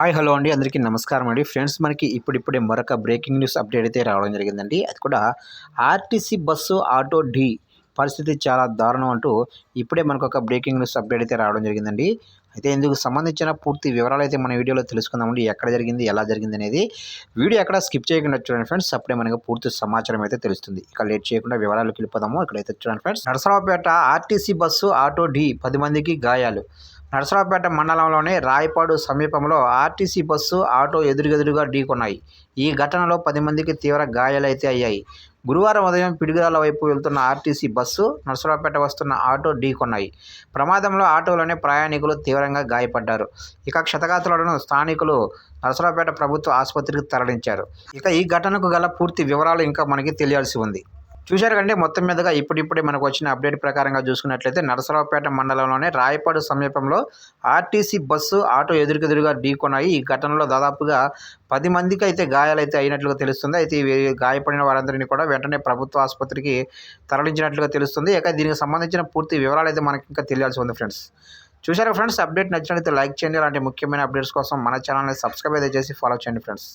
Hi hello అండి. అందరికీ నమస్కారం అండి. ఫ్రెండ్స్ మనకి ఇప్పుడిప్పుడే మరొక బ్రేకింగ్ న్యూస్ అప్డేట్ అయితే రావడం జరిగిందండి. అది కూడా ఆర్టీసీ బస్సు ఆటో ఢీ పరిస్థితి చాలా దారుణం అంటూ ఇప్పుడే మనకు ఒక బ్రేకింగ్ న్యూస్ అప్డేట్ అయితే రావడం జరిగిందండి. అయితే ఇందుకు సంబంధించిన పూర్తి వివరాలు అయితే మన వీడియోలో తెలుసుకుందామండి. ఎక్కడ జరిగింది ఎలా జరిగింది అనేది వీడియో ఎక్కడ స్కిప్ చేయకుండా చూడండి ఫ్రెండ్స్. అప్పుడే మనకు పూర్తి సమాచారం అయితే తెలుస్తుంది. ఇక లేట్ చేయకుండా వివరాలకు వెళ్ళిపోదాము. ఇక్కడైతే చూడండి friends. Narasaraopet RTC bus auto ఢీ పది మందికి గాయాలు. నరసరావుపేట మండలంలోని రాయపాడు సమీపంలో ఆర్టీసీ బస్సు ఆటో ఎదురుగెదురుగా ఢీకొన్నాయి. ఈ ఘటనలో పది మందికి తీవ్ర గాయాలైతే అయ్యాయి. గురువారం ఉదయం పిడుగురాల వైపు వెళ్తున్న ఆర్టీసీ బస్సు నరసరావుపేట వస్తున్న ఆటో ఢీకొన్నాయి. ప్రమాదంలో ఆటోలోనే ప్రయాణికులు తీవ్రంగా గాయపడ్డారు. ఇక క్షతగాతులను స్థానికులు నరసరావుపేట ప్రభుత్వ ఆసుపత్రికి తరలించారు. ఇక ఈ ఘటనకు గల పూర్తి వివరాలు ఇంకా మనకి తెలియాల్సి ఉంది. చూశారు కంటే మొత్తం మీదుగా ఇప్పుడిప్పుడే మనకు వచ్చిన అప్డేట్ ప్రకారంగా చూసుకున్నట్లయితే నరసరావుపేట మండలంలోనే రాయపాడు సమీపంలో ఆర్టీసీ బస్సు ఆటో ఎదురుకెదురుగా ఢీకొన్నాయి. ఈ ఘటనలో దాదాపుగా పది మందికి అయితే గాయాలైతే అయినట్లుగా తెలుస్తుంది. అయితే గాయపడిన వారందరినీ కూడా వెంటనే ప్రభుత్వ ఆసుపత్రికి తరలించినట్లుగా తెలుస్తుంది. ఇక దీనికి సంబంధించిన పూర్తి వివరాలు అయితే మనకి ఇంకా తెలియాల్సి ఉంది ఫ్రెండ్స్. చూశారు ఫ్రెండ్స్ అప్డేట్ నచ్చినట్లయితే లైక్ చేయండి. అలాంటి ముఖ్యమైన అప్డేట్స్ కోసం మన ఛానల్ని సబ్స్క్రైబ్ అయితే చేసి ఫాలో చేయండి ఫ్రెండ్స్.